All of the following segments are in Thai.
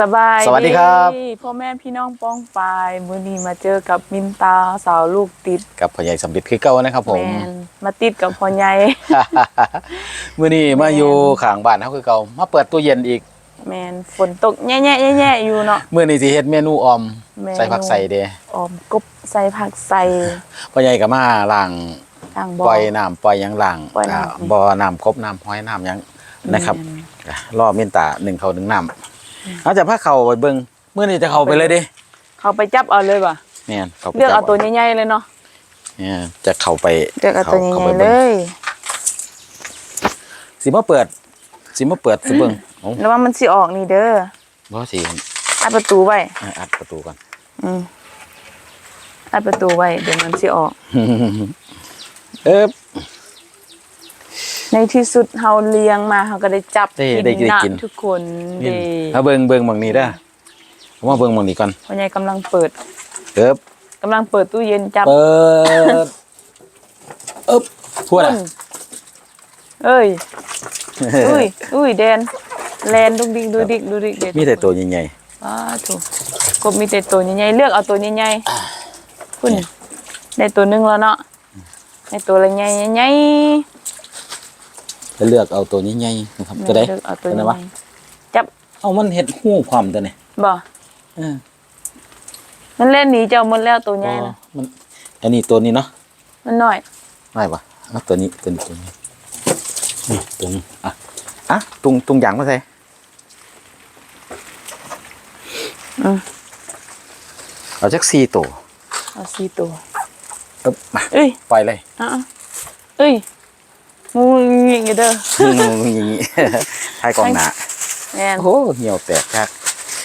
สบายสวัสดีครับพ่อแม่พี่น้องป้องปายมื้อนี้มาเจอกับมินตาสาวลูกติดกับพ่อใหญ่สำลิดคือเก่านะครับผมแมนมาติดกับพ่อใหญ่มื้อนี้มาอยู่ข้างบ้านเฮาคือเก่ามาเปิดตู้เย็นอีก แมนฝนตกแย่ๆแย่ๆอยู่เนาะมื้อนี้สิเฮ็ดเมนูออมเมนูใส่ผักใส่เด้ออมกบใส่ผักใส่พ่อใหญ่ก็มาล้างทางบ่ปล่อยน้ำปล่อยหยังล้างปล่อยน้ำอ่าบ่อน้ำครบน้ำห้อยน้ำหยังนะครับแม่นอะรอเมนตาหนึ่งเขาหนึ่งน้ำ เอาจะพาเข้าไปเบิ่งมื้อนี้จะเข้าไปเลยเด้เขาไปจับเอาเลยว่ะแม่นเข้าไปเลือกเอาจับตัวใหญ่ๆเลยเนาะเนี่ยจะเข้าไปเลือกเอาตัวใหข้ญ่ไปๆเลบิ่งยสิมาเปิด สิมาเปิดสิเบิ่งเอ้าแล้วว่ามันสิออกนี่เด้อบ่สิอัดประตูไว้อะอัดประตูก่อนอืมอัดประตูไว้เดี๋ยวมันสิออก เอ๊บ ในที่สุดเฮาเลี้ยงมาเฮาก็ได้จับได้กินได้ได้นะกินทุกคนนี่เด้เอาเบิ่งเบิ่งหมองนี้เด้อผมว่าเบิ่งหมองนี้ก่อนพ่อใหญ่กำลังเปิดเอ๊บกำลังเปิดตู้เย็นจับเปิดอึ๊บพูดอะอุ่นเอ้ยอุ้ยอุ้ยแดนแลนดุกดิกดูดิกดูดิกเด็ดมีแต่ตัวใหญ่อ้าถูกกบมีแต่ตัวใหญ่ๆเลือกเอาตัวใหญ่ๆคุณได้ตัวหนึงแล้วเนาะได้ตัวละใหญ่ใหญ่ๆ จะเลือกเอาตัวใหญ่ๆนะครับตัวใดเลือกเอาตัวตัวไหนใหญ่วะจับเอามันเฮ็ดหู้ความตัวนี้บ่เออมันเล่นหนีเจ้าหมดแล้วตัวใหญ่นะมันอันนี้ตัวนี้เนาะมันน้อยไม่ปะเอาตัวนี้ตัวนี้ตัวนี้นี่ตัวนี้อะอะตุงตุงยางมาใส่อืมเอาจักสี่ตัวเอาสี่ตัวเอ๊บมาเอ้ยปล่อยเลยอะๆเอ้ย งูยิงอยู่เด้ออย่างนี้ทายกองหนาแม่นโอ้โหเหี่ยวแตกคัก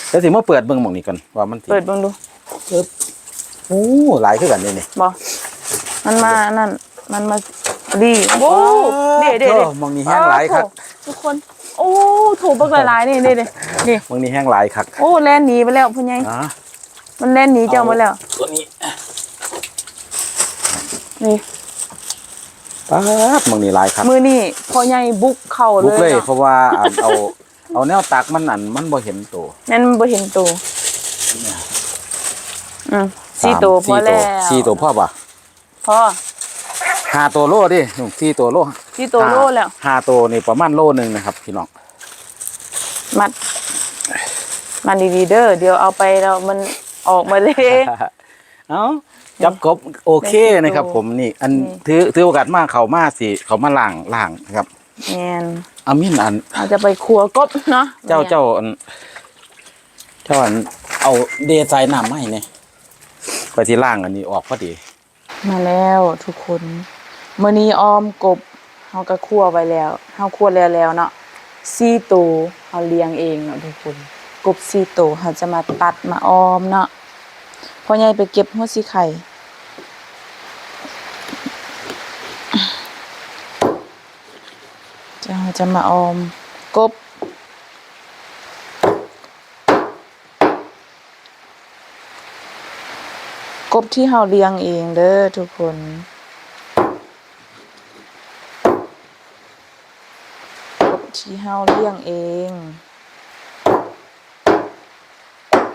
แล้วสิมาเปิดเบิ่งหม่องนี้ก่อนว่ามันสิเปิดเบิ่งดูปึ๊บโอ้หลายคือกันนี่นี่บ่มันมานั่นมันมาดีโอ้เด้เด้โอ้เด้หมองนี้แห้งหลายคักทุกคน โอ้ถูกบักหลายๆนี่นี่นี่นี่หมองนี้แห้งหลายคักโอ้แล่นหนีไปแล้วพ่อใหญ่อะมันแล่นหนีเจ้ามาแล้วตัวนี้นี่ ป๊าดหมองนี้หลายคักมือนี่พ่อใหญ่บุกเข้าบุเลกยเลยเนาะเพราะว่าอันเอา เอาแนวตักมันนั่นมันบ่เห็นตัวนั่นมันบ่เห็นตัวอืมสี่ตัวพอแล้วสี่ตัวพ่อป่ะพอห้าตัวโลดิสี่ตัวโลสี่ตัวโลแล้ว ห้าตัวนี่ประมาณโลหนึ่งนะครับพี่น้องมัดมันดีๆเด้อเดี๋ยวเอาไปแล้วมันออกมาเลย เอ้า จับกบโอเคนะครับ ผมนี่อันนี่ถือถือโอกาสมากเขามาสิเขามาล่างล่างนะครับแม่นอามินอันเราจะไปครัวกบเนาะเจ้าเจ้าอันเจ้าอันเอาเดซายน้ำมาให้เนี่ยไปที่ล่างอันนี้ออกพอดี มาแล้วทุกคนมื้อนี้ออมกบเฮาก็คั่วไว้แล้วเฮาคั่วแล้วแล้วเนาะสี่ตัวเฮาเลี้ยงเองเนาะทุกคน กบสี่ตัวเฮาจะมาตัดมาออมเนาะพ่อใหญ่ไปเก็บหัวสีไข่ จะมาออมกบ กบที่เฮาเลี้ยงเองเด้อทุกคนกบที่เฮาเลี้ยงเอง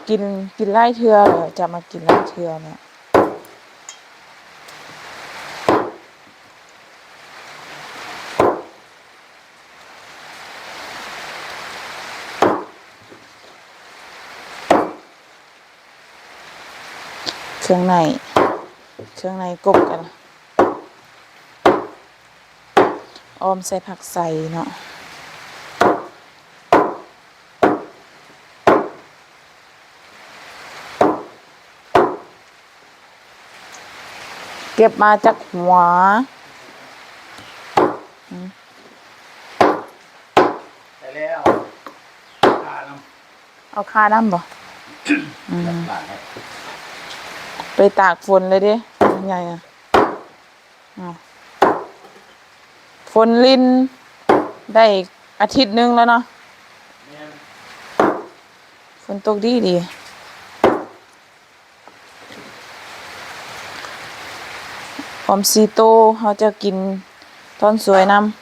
กินกินไล่เทือเลยจะมากินไล่เทือเนี่ย เครื่องใน เครื่องในกบกันออมใส่ผักใส่เนาะเก็บมาจากหัวไปแล้วเอาค่าน้ำบ่ ไปตากฝนเลยดิยังไงอะอ้าวฝนลินได้อาทิตย์หนึงแล้วเนาะฝนตกดีดีหอมซีโตเขาจะกินตอนสวยน้ำ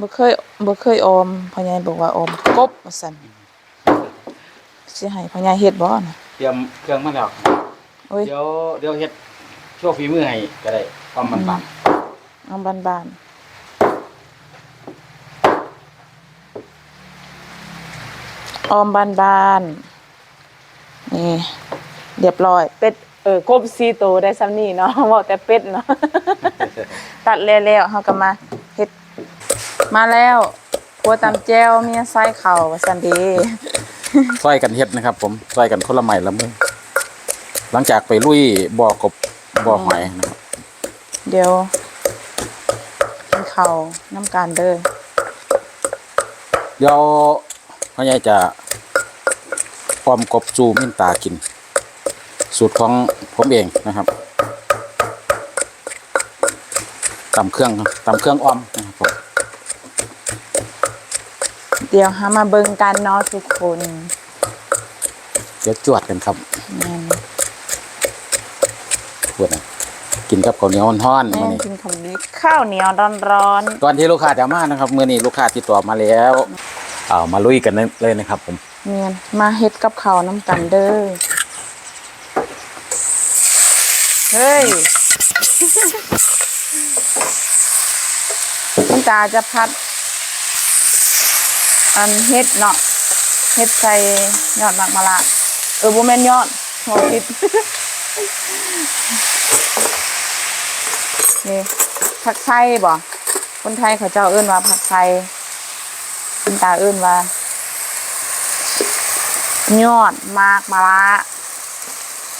บ่เคยบ่เคยออมพ่อใหญ่บอกว่าออมกบว่าซั่นสิให้พ่อใหญ่เฮ็ดบ่น่ะเตรียมเครื่องมาแล้วโอ้ยเดี๋ยวเดี๋ยวเฮ็ดโชว์ฝีมือให้ก็ได้ความมันปังเอาบ้านๆออมบ้านๆนี่เรียบร้อย เป็ดเออกบ4โตวได้ซ้ำนี้เนาะเว้าแต่เป็ดเนาะตัดแล้วๆเฮาก็มาเฮ็ด มาแล้วครัวตำแจ่วเมียไส้เข่าว่าซั่นเด้ซอยกันเฮ็ดนะครับ ผมซอยกันคนละไม้ละมือหลังจากไปลุยบ่อกบบ่อหอยนะครับเดี๋ยวกินข้าวน้ำกันเด้อเดี๋ยวพ่อใหญ่จะออมกบจูมินตากิน สูตรของผมเองนะครับตำเครื่องครับตำเครื่องออมนะครับผม เดี๋ยวหามาเบิ่งกันเนาะทุกคนเดี๋ยวจวดกันครับแม่นพวดนะกินกับข้าวเหนียวฮ้อนๆแม่มื้อนนี้กินข้าวนี้ข้าวเหนียวร้อนตอนที่ลูกค้าจะมานะครับมื้อนี้ลูกค้าติดต่อมาแล้วเอามาลุยกันเลยนะครับ ผมๆแม่นมาเฮ็ดกับข้าวน้ำกันเด้อเฮ้ย คุณตาจะพัด อันเฮ็ดเนาะเฮ็ดใส่ยอดหมากมะละเออบ่แม่นยอดหัวผิดนี่ผักไส้บ่คนไทยเขาเจ้าเอิ้นว่าผักไส้คุณตาเอิ้นว่า ยอดมากมะละ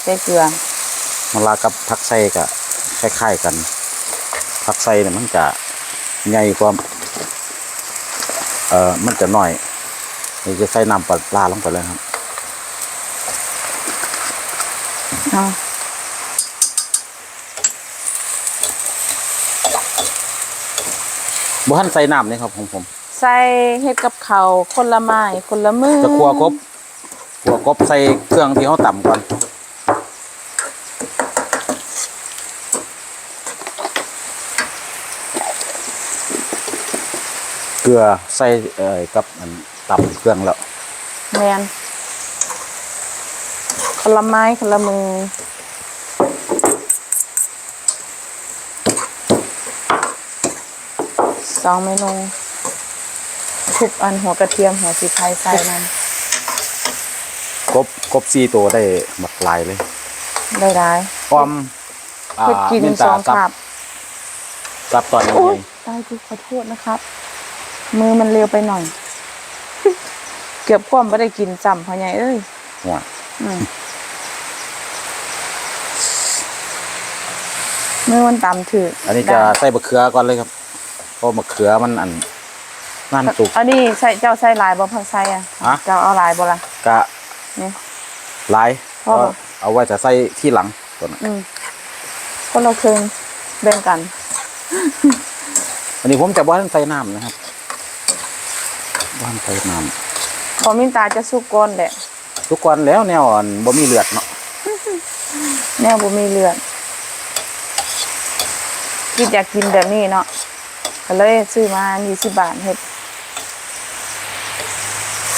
ใส่เกลือมะลากับผักไส้ก็คล้ายๆกันผักไส้เนี่ยมันจะใหญ่กว่า เอ่อมันจะน้อยนี่จะใส่น้ำปลาลงไปเลยครับเอาบ่ทันใส่น้ำนี่ครับของผม ใส่เฮ็ดกับข้าวคนละไม้คนละมือจะคั่วกบคั่วกบใส่เครื่องที่เขาต่ำก่อน เกลือใส่เอ่อกับอันต่ำเครื่องแล้วแมนคนละไม้คนละมือสองเมนูทุบอันหัวกระเทียมหัวสีไทยใส่มันกบกบซีตัวได้หมดลายเลย ได้ร้ายพร้อมอ่าเพื่อกินเมนสตาองกับขับกับตอนนี้ โอ้ยตายกูขอโทษนะครับ มือมันเร็วไปหน่อย เกือบความไม่ได้กินจำพ่อใหญ่เอ้ยหัวอืมมือมันตำถืออัอันนี้จะใส่บะเขือก่อนเลยครับเพราะมะเขือมันอันนั่นสุก อันนี้ใส่เจ้าใส่ลายบ่ผักใส่อะฮะ เจ้าเอาลายบ่ล่ะ กะนี่หลายพ่อก็เอาไว้จะใส่ที่หลังตัวนั้นอืมคนเราคืนแบ่งกัน อันนี้ผมจะบ้านใส่น้ำนะครับ บ้านใส่น้พอมินตาจะสุกก้อนแหละำทุกวันแล้วแนวอันบ่มีเลือดเนาะแนวบ่มีเลือดคิดอยากกินแบบนี้เนาะก็เลยซื้อมา 20 บาทเฮ็ด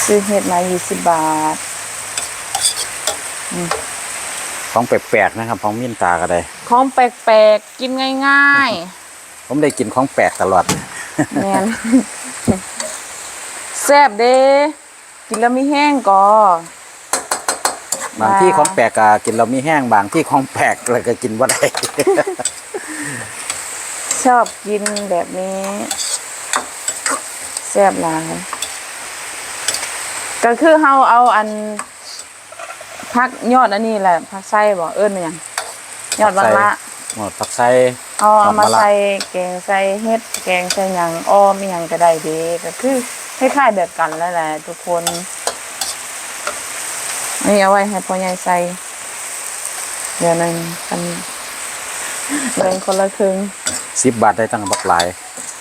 ซื้อเฮ็ดมา 20 บาท ของแปลกๆนะครับของมินตาก็ได้ ของแปลกๆ กินง่ายผมได้กินของแปลกตลอด ๆ แม่น แซ่บเด้กินแล้วไม่แห้งก่อบางที่ของแปลกก็กินเรามีแห้งบางที่ของแปลกเลยก็กินว่าได้ ชอบกินแบบนี้แซ่บหลายก็คือเฮาเอาอันพักยอดอันนี้แหละพักไส้บ่เอิ้นมันหยังยอดบางละหมดผักไส้เอาเอามาดอกมะละใส่แกงใส่เฮ็ดแกงใส่หยังอ้อมอีหยังก็ได้เด้ก็คือ คล้ายๆแบบกันแล้วแหละทุกคนนี่เอาไว้ให้พ่อใหญ่ใส่เดี๋ยวหนึงกันแบ่งคนละครึ่งสิบบาทได้ตั้งบักหลาย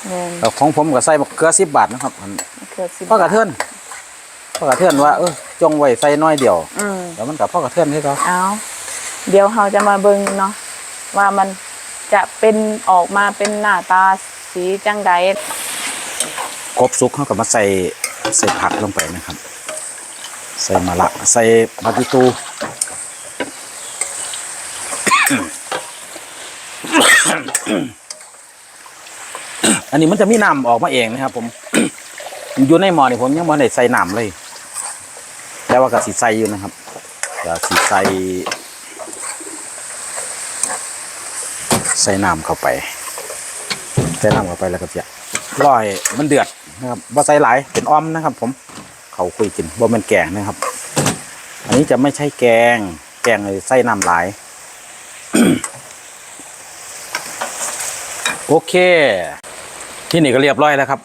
แม่นแล้วของผมก็ใส่มะเขือสิบบาทนะครับอันเกือบสิบพ่อกระเทือนพ่อกระเทือนว่าเออจงไว้ใส่น้อยเดียวอืมแล้วมันกับพ่อกระเทือนที่เขาเอาเดี๋ยวเราจะมาเบิ่งเนาะว่ามันจะเป็นออกมาเป็นหน้าตาสีจังใด กบสุกเขาก็มาใส่ใส่ผักลงไปนะครับ ใส่มะละใส่บาร์บีตูอันนี้มันจะมีน้ำออกมาเองนะครับ ผมอยู่ในหม้อนี่ผมยังไม่ได้ใส่น้ำเลยแต่ว่าก็สีใส่อยู่นะครับก็สีใส่ใส่น้ำเข้าไป ใส่น้ำเข้าไปแล้วก็จะรอยมันเดือด นะครับว่าใส่หลายเป็นอ้อมนะครับ ผมเขาคุยกินว่ามันแกงนะครับ อันนี้จะไม่ใช่แกง แกงเลยใส่น้ำหลาย โอเค ที่นี่ก็เรียบร้อยแล้วครับ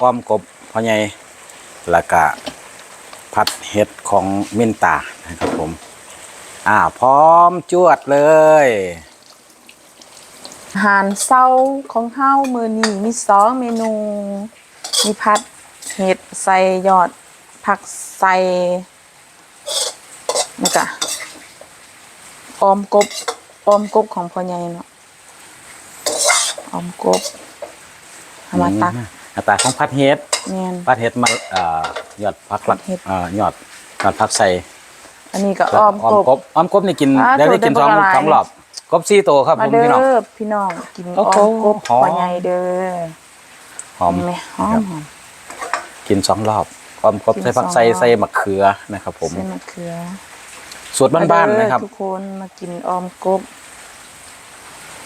อ้อมกบพ่อใหญ่ล้วก็ผัดเห็ดของมินตานะครับผม อ่า พร้อมจวดเลยอาหารเช้าของเฮามือนี้มีสองเมนู มีผัดเห็ดใส่ยอด ผักใส่นี่ก็ออมกบออมกบของพ่อใหญ่เนาะออมกบเอามาตักอือัตราของผัดเห็ดแม่นผัดเห็ดมาเอ่อยอดผักหลักผัดเห็ดเอ่อยอดยอดผักใส่อันนี้ก็แล้วออมอ้อมกกบบอ้อมกบนี่กินอ่าได้ได้กินตัวสองเดียวสองรอบกบสี่ตัวครับผมมาเด้พี่น้องอพี่น้องกินอโอ้อโหมกบหอมพ่อใหญ่เด้อ หอมเห็นไหมหอครัมบหอมกินสองรอบอ้อมกบกินใส่ผักสองใส่รอบใส่มะเขือนะครับ ผมเส้นมะเขือสูตรบ้านๆนะครับมเด้อทุกคนมากินออมกบ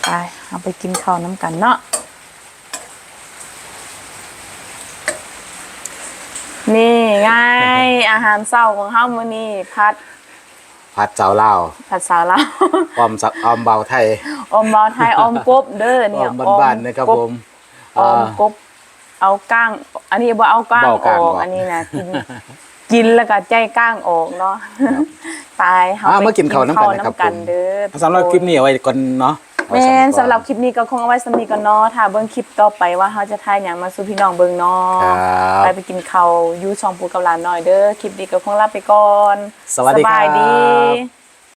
ไปเอาไปกินข้าวน้ำกันเนาะนี่ไงอาหารเช้าของเฮามื้อนี้ผัดผัดเจ้าเล่าวผัดสาลาวอ้อมสักอ้อมเบาไทยออมบอไทยออมกบเด้ออ้เนี่อยมบ้านๆนะครับผมออมกบ เอาก้าง อันนี้บ่เอาก้างบ่เอาอก้างอกออกอันนี้นะกินกินแล้วก็ใจก้างออกเนาะตายเฮาอ่าไปมากินข้าวน้ำกันนะครับข้าวผม เด้อ สำหรับคลิปนี้เอาไว้ก่อนเนาะเอาแม่นก่อนสำหรับคลิปนี้ก็คงเอาไว้สำนีก่อนเนาะถ้าเบิ่งคลิปต่อไปว่าเฮาจะถ่ายหยังมาสู่พี่น้องเบิ่งเนาะครับ ไปไปกินข้าวอยู่ช่องปูกับหลานหน่อยเด้อคลิปนี้ก็คงลาไปก่อนสวัสดีครับ บายดี